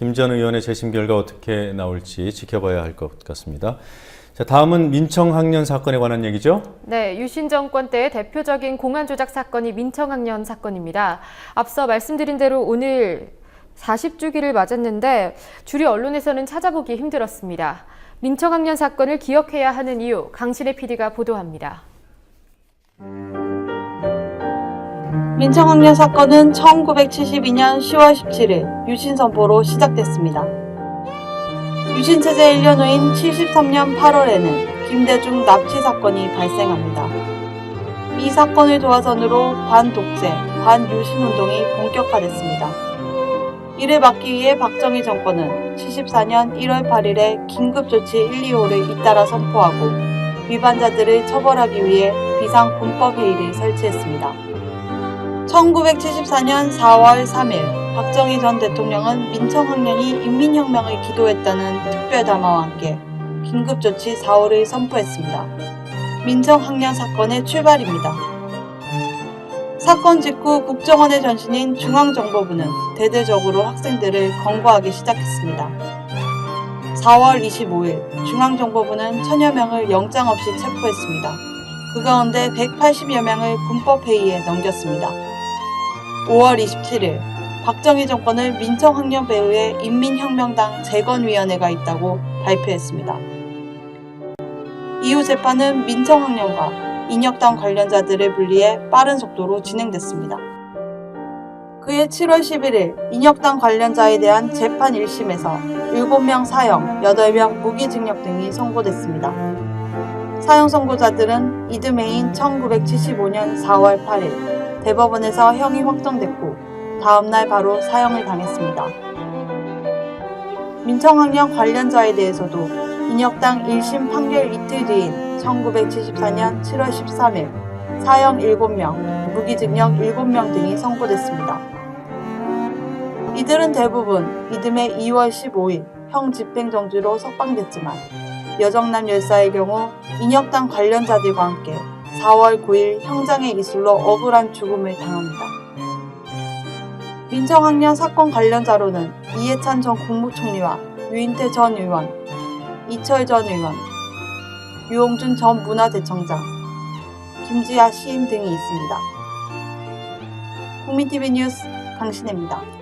김전 의원의 재심 결과 어떻게 나올지 지켜봐야 할 것 같습니다. 자, 다음은 민청 학년 사건에 관한 얘기죠. 네, 유신 정권 때의 대표적인 공안 조작 사건이 민청 학년 사건입니다. 앞서 말씀드린 대로 오늘 40주기를 맞았는데 주류 언론에서는 찾아보기 힘들었습니다. 민청 학년 사건을 기억해야 하는 이유 강신의 PD가 보도합니다. 민청학년 사건은 1972년 10월 17일 유신 선포로 시작됐습니다. 유신 체제 1년 후인 73년 8월에는 김대중 납치 사건이 발생합니다. 이 사건을 도화선으로 반독재, 반유신 운동이 본격화됐습니다. 이를 막기 위해 박정희 정권은 74년 1월 8일에 긴급조치 1, 2호를 잇따라 선포하고 위반자들을 처벌하기 위해 비상군법회의를 설치했습니다. 1974년 4월 3일 박정희 전 대통령은 민청학년이 인민혁명을 기도했다는 특별담화와 함께 긴급조치 4호를 선포했습니다. 민청학년 사건의 출발입니다. 사건 직후 국정원의 전신인 중앙정보부는 대대적으로 학생들을 검거하기 시작했습니다. 4월 25일 중앙정보부는 천여 명을 영장 없이 체포했습니다. 그 가운데 180여 명을 군법회의에 넘겼습니다. 5월 27일 박정희 정권은 민청학년 배후에 인민혁명당 재건위원회가 있다고 발표했습니다. 이후 재판은 민청학년과 인혁당 관련자들을 분리해 빠른 속도로 진행됐습니다. 그해 7월 11일 인혁당 관련자에 대한 재판 1심에서 7명 사형, 8명 무기징역 등이 선고됐습니다. 사형 선고자들은 이듬해인 1975년 4월 8일 대법원에서 형이 확정됐고 다음날 바로 사형을 당했습니다. 민청학년 관련자에 대해서도 인혁당 1심 판결 이틀 뒤인 1974년 7월 13일 사형 7명, 무기징역 7명 등이 선고됐습니다. 이들은 대부분 이듬해 2월 15일 형 집행정지로 석방됐지만 여정남 열사의 경우 인혁당 관련자들과 함께 4월 9일 형장의 이술로 억울한 죽음을 당합니다. 민청학년 사건 관련자로는 이해찬 전 국무총리와 유인태 전 의원, 이철 전 의원, 유홍준 전 문화재청장, 김지아 시인 등이 있습니다. 국민TV 뉴스 강신혜입니다.